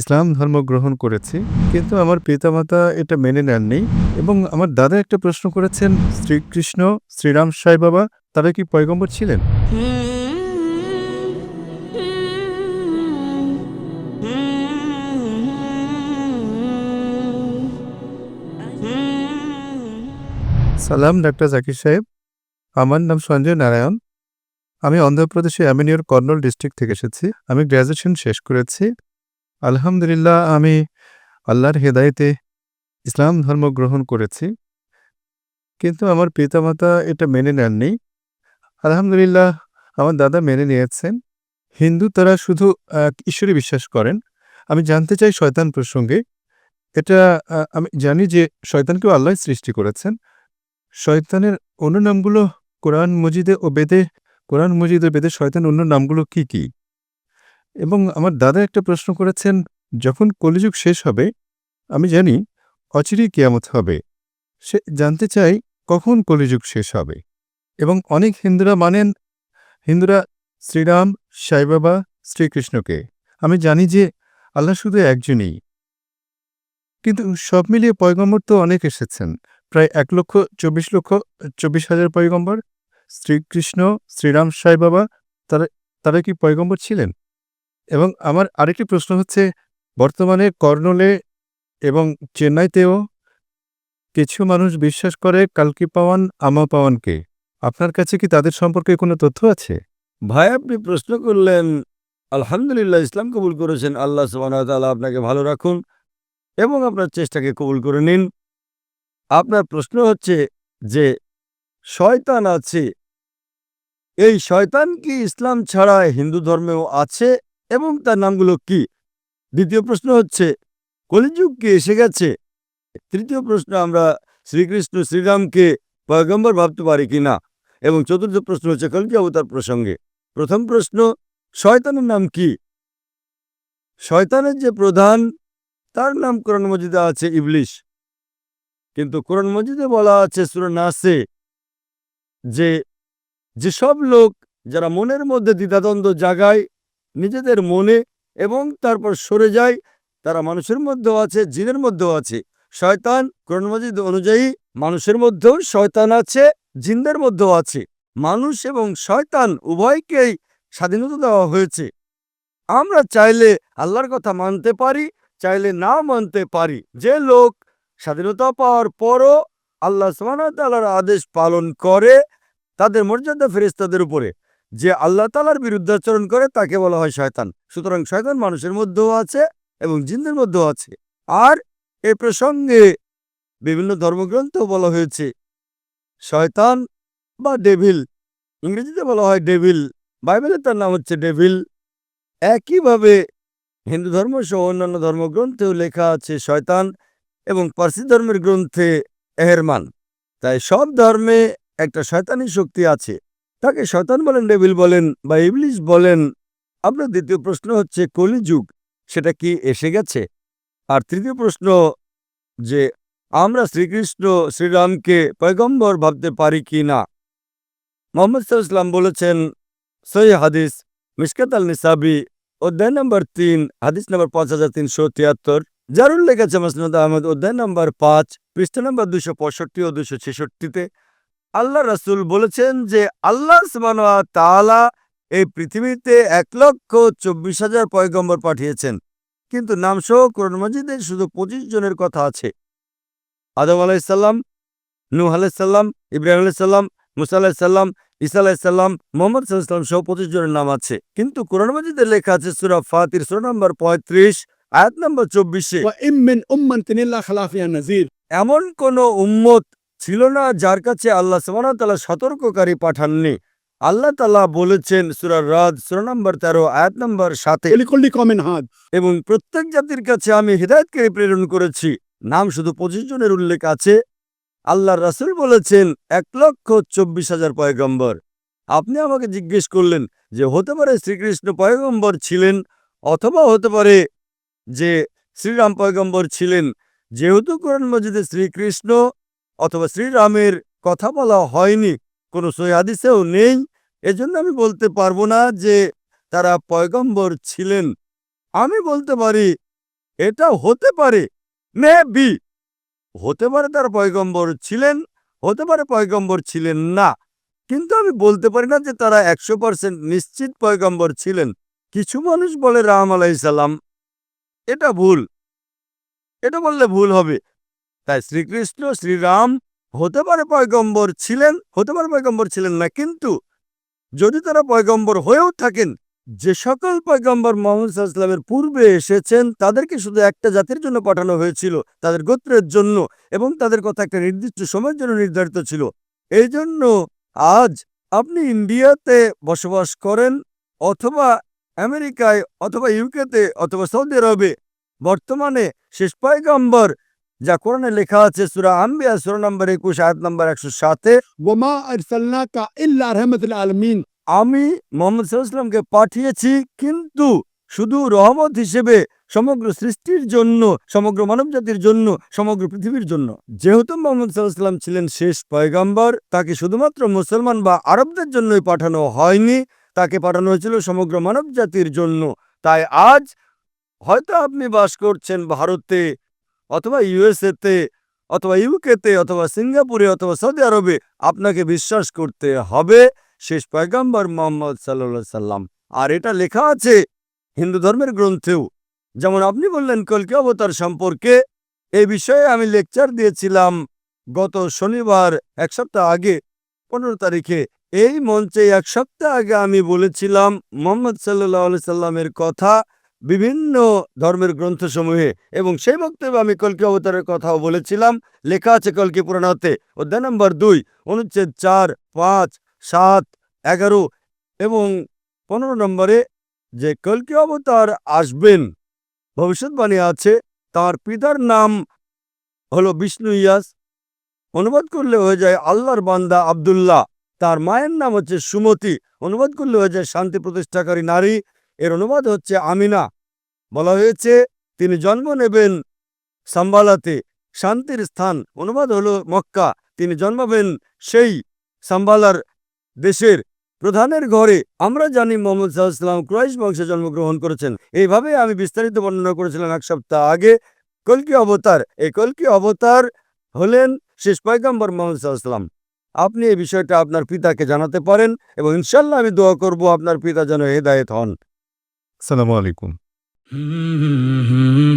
ইসলাম ধর্ম গ্রহণ করেছি, কিন্তু আমার পিতামাতা এটা মেনে নেননি এবং আমার দাদা একটা প্রশ্ন করেছেন, শ্রীকৃষ্ণ, শ্রীরাম সাই বাবা, তারা কি পয়গম্বর ছিলেন? সালাম, ডাক্তার জাকির সাহেব। আমার নাম সঞ্জয় নারায়ণ। আমি অন্ধ্রপ্রদেশে অ্যামিনিওর কর্নল ডিস্ট্রিক্ট থেকে এসেছি। আমি গ্র্যাজুয়েশন শেষ করেছি। আলহামদুলিল্লাহ, আমি আল্লাহর হেদায়েতে ইসলাম ধর্ম গ্রহণ করেছি। কিন্তু আমার পিতামাতা এটা মেনে নেননি। আলহামদুলিল্লাহ, আমার দাদা মেনে নিয়েছেন। হিন্দু তারা শুধু ঈশ্বরে বিশ্বাস করেন। আমি জানতে চাই শয়তান প্রসঙ্গে। এটা আমি জানি যে শয়তানকেও আল্লাহ সৃষ্টি করেছেন। শয়তানের অন্য নামগুলো কোরআন মজিদে ও বেদে, কোরআন মজিদ ও বেদে শয়তান অন্য নামগুলো কি কি? এবং আমার দাদা একটা প্রশ্ন করেছেন, যখন কলিযুগ শেষ হবে, আমি জানি অচিরেই কিয়ামত হবে। সে জানতে চাই কখন কলিযুগ শেষ হবে। এবং অনেক হিন্দুরা মানেন, হিন্দুরা শ্রীরাম সাইবাবা শ্রীকৃষ্ণকে। আমি জানি যে আল্লাহ শুধু একজনই। কিন্তু সব মিলিয়ে পয়গম্বর তো অনেক এসেছেন। প্রায় এক লক্ষ চব্বিশ লক্ষ চব্বিশ হাজার পয়গম্বর। শ্রীকৃষ্ণ, শ্রীরাম, সাই বাবা, তারা তারা কি পয়গম্বর ছিলেন? এবং আমার আরেকটি প্রশ্ন হচ্ছে, বর্তমানে কর্নলে এবং চেন্নাইতেও কিছু মানুষ বিশ্বাস করে কালকি পাওয়ান, আমা পাওয়ানকে। আপনার কাছে কি তাদের সম্পর্কে কোনো তথ্য আছে? ভাই, আপনি প্রশ্ন করলেন, আলহামদুলিল্লাহ ইসলাম কবুল করেছেন, আল্লাহ সুবাহতাল্লাহ আপনাকে ভালো রাখুন এবং আপনার চেষ্টাকে কবুল করে নিন। আপনার প্রশ্ন হচ্ছে যে, শয়তান আছে। এই শয়তান কি ইসলাম ছাড়া হিন্দু ধর্মেও আছে? এবং তার নামগুলো কি? দ্বিতীয় প্রশ্ন হচ্ছে, কলিযুগ কি এসে গেছে? তৃতীয় প্রশ্ন, আমরা শ্রীকৃষ্ণ শ্রীরামকে পয়গম্বর ভাবতে পারি কি না? এবং চতুর্থ প্রশ্ন হচ্ছে, কলকি অবতার প্রসঙ্গে। প্রথম প্রশ্ন, শয়তানের নাম কি? শয়তানের যে প্রধান, তার নাম কোরআন মজিদে আছে ইবলিশ। কিন্তু কোরআন মজিদে বলা আছে সুরা নাসে, যে, যেসব লোক যারা মনের মধ্যে দ্বিধাদ্বন্দ্ব জাগায় নিজেদের মনে এবং তারপর সরে যায়। তারা মানুষের মধ্যেও আছে, জিনের মধ্যেও আছে। শয়তান কোরআন মজিদ অনুযায়ী মানুষের মধ্যেও শয়তান আছে, জিনদের মধ্যেও আছে। মানুষ এবং শয়তান উভয়কেই স্বাধীনতা দেওয়া হয়েছে। আমরা চাইলে আল্লাহর কথা মানতে পারি, চাইলে না মানতে পারি। যে লোক স্বাধীনতা পাওয়ার পরও আল্লাহ সুবহানাহু আদেশ পালন করে, তাদের মর্যাদা ফেরেশতাদের উপরে। যে আল্লাহ তালার বিরুদ্ধাচরণ করে তাকে বলা হয় শয়তান। সুতরাং শয়তান মানুষের মধ্যেও আছে এবং জিনদের মধ্যেও আছে। আর এ প্রসঙ্গে বিভিন্ন ধর্মগ্রন্থ বলা হয়েছে, শয়তান বা ডেভিল, ইংরেজিতে বলা হয় ডেভিল, বাইবেলে তার নাম হচ্ছে ডেভিল। একইভাবে হিন্দু ধর্ম সহ অন্যান্য ধর্মগ্রন্থেও লেখা আছে শয়তান এবং পার্সি ধর্মের গ্রন্থে এহেরমান। তাই সব ধর্মে একটা শয়তানি শক্তি আছে। তাকে শয়তান বলেন, ডেভিল বলেন বা ইবলিশ বলেন, আপনার দ্বিতীয় প্রশ্ন হচ্ছে কলিযুগ সেটা কি এসে গেছে? আর তৃতীয় প্রশ্ন যে, আমরা শ্রীকৃষ্ণ শ্রীরামকে পয়গম্বর ভাবতে পারি কি না? মোহাম্মদ সাল্লাম বলেছেন, সহি হাদিস, মিসকাত আল নিসাবি অধ্যায় নম্বর তিন, হাদিস নম্বর পাঁচ হাজার তিনশো তিয়াত্তর, যার উল্লেখ আছে মসনদ আহমদ, অধ্যায় নম্বর পাঁচ, পৃষ্ঠ নম্বর দুশো পঁয়ষট্টি ও দুশো ছেষট্টিতে। আল্লাহ রাসুল বলেছেন যে আল্লাহ তালা এই পৃথিবীতে এক লক্ষ চব্বিশ হাজার পয়গম্বর পাঠিয়েছেন। কিন্তু নামসহ কোরআন মজিদে শুধু পঁচিশ জনের কথা আছে। আদম আলাইসাল্লাম নূহ আলাইসাল্লাম ইব্রাহিম আলাইসাল্লাম মুসা আলাইসাল্লাম ইসা আলাইসাল্লাম মোহাম্মদ সাল্লাম সহ পঁচিশ জনের নাম আছে। কিন্তু কোরআন মজিদে লেখা আছে সুরা ফাতির সুরা নম্বর পঁয়ত্রিশ আয়াত নম্বর চব্বিশে। এমন কোন উম্মত ছিল না যার কাছে আল্লাহ সামানতালা সতর্ককারী পাঠাননি। আল্লাহ তালা বলেছেন সুরার রাজ সুর নম্বর তেরো আয়াত নম্বর সাথে এবং প্রত্যেক জাতির কাছে আমি হৃদায়তকারী প্রেরণ করেছি। নাম শুধু পঁচিশ জনের উল্লেখ আছে। আল্লাহ রাসুল বলেছেন এক লক্ষ চব্বিশ হাজার পয়গম্বর। আপনি আমাকে জিজ্ঞেস করলেন যে হতে পারে শ্রীকৃষ্ণ পয়গম্বর ছিলেন অথবা হতে পারে যে শ্রীরাম পয়গম্বর ছিলেন। যেহেতু কোরআন মজিদে শ্রীকৃষ্ণ অথবা শ্রীরামের কথা বলা হয়নি, কোনো সহিদিসেও নেই। এজন্য আমি বলতে পারব না যে তারা পয়গম্বর ছিলেন। আমি বলতে পারি এটা হতে পারে, মে বি, হতে পারে তারা পয়গম্বর ছিলেন, হতে পারে পয়গম্বর ছিলেন না। কিন্তু আমি বলতে পারি না যে তারা একশো পার্সেন্ট নিশ্চিত পয়গম্বর ছিলেন। কিছু মানুষ বলে রাম আলাইসাল্লাম এটা ভুল। এটা বললে ভুল হবে। তাই শ্রীকৃষ্ণ শ্রীরাম হতে পারে পয়গম্বর ছিলেন, হতে পারে পয়গম্বর ছিলেন না, কিন্তু যদি তারা পয়গম্বর হয়েও থাকেন, যে সকল পয়গম্বর মোহাম্মদ সাল্লামের পূর্বে এসেছেন, তাদেরকে শুধু একটা জাতির জন্য পাঠানো হয়েছিল, তাদের গোত্রের জন্য, এবং তাদের কথা একটা নির্দিষ্ট সময়ের জন্য নির্ধারিত ছিল। এই জন্য আজ আপনি ইন্ডিয়াতে বসবাস করেন, অথবা আমেরিকায়, অথবা ইউকেতে, অথবা সৌদি আরবে, বর্তমানে শেষ পয়গম্বর যা কোরআনে লেখা আছে সুরা আম্বিয়া সুরা নম্বর একুশ আয়াত নম্বর একশো সাতে। ওমা আরসাল্লা ইল্লা রহমতুল আলমিন। আমি মোহাম্মদ সাল্লামকে পাঠিয়েছি কিন্তু শুধু রহমত হিসেবে সমগ্র সৃষ্টির জন্য সমগ্র মানব জাতির জন্য সমগ্র পৃথিবীর জন্য। যেহেতু মোহাম্মদ সাল্লাহাম ছিলেন শেষ পয়গাম্বর তাকে শুধুমাত্র মুসলমান বা আরবদের জন্যই পাঠানো হয়নি তাকে পাঠানো হয়েছিল সমগ্র মানব জাতির জন্য। তাই আজ হয়তো আপনি বাস করছেন ভারতে অথবা ইউএসএতে, অথবা ইউকেতে, অথবা সিঙ্গাপুরে, অথবা সৌদি আরবে আপনাকে বিশ্বাস করতে হবে। শেষ পয়গাম্বর মোহাম্মদ সাল্লা সাল্লাম। আর এটা লেখা আছে হিন্দু ধর্মের গ্রন্থেও। যেমন আপনি বললেন কলকি অবতার সম্পর্কে এই বিষয়ে আমি লেকচার দিয়েছিলাম গত শনিবার, এক সপ্তাহ আগে, পনেরো তারিখে। এই মঞ্চে এক সপ্তাহ আগে আমি বলেছিলাম মোহাম্মদ সাল্লাহ সাল্লামের কথা বিভিন্ন ধর্মের গ্রন্থসমূহে। এবং সেই বক্তব্যে আমি কলকি অবতারের কথাও বলেছিলাম। লেখা আছে কলকি পুরাণতে, অধ্যায় নম্বর দুই, অনুচ্ছেদ চার, পাঁচ, সাত, এগারো এবং পনেরো নম্বরে যে কলকি অবতার আসবেন, ভবিষ্যৎবাণী আছে, তার পিতার নাম হলো বিষ্ণু ইয়াস অনুবাদ করলে হয়ে যায় আল্লাহর বান্দা আব্দুল্লাহ। তার মায়ের নাম হচ্ছে সুমতি। অনুবাদ করলে হয়ে যায় শান্তি প্রতিষ্ঠাকারী নারী। এর অনুবাদ হচ্ছে আমিনা। বলা হয়েছে, তিনি জন্ম নেবেন সাম্বালাতে। শান্তির স্থান, অনুবাদ হলো মক্কা। তিনি জন্মাবেন সেই সাম্বালার দেশের প্রধানের ঘরে। আমরা জানি মোহাম্মদ সাল্লাম ক্রয়েশ বংশে জন্মগ্রহণ করেছেন। এইভাবে আমি বিস্তারিত বর্ণনা করেছিলাম এক সপ্তাহ আগে। কলকি অবতার, এই কলকি অবতার হলেন শেষ পয়গম্বর মোহাম্মদ সাল্লাম। আপনি এই বিষয়টা আপনার পিতাকে জানাতে পারেন এবং ইনশাল্লাহ আমি দোয়া করব আপনার পিতা যেন হেদায়েত হন। সালামু আলাইকুম। Mm-hmm.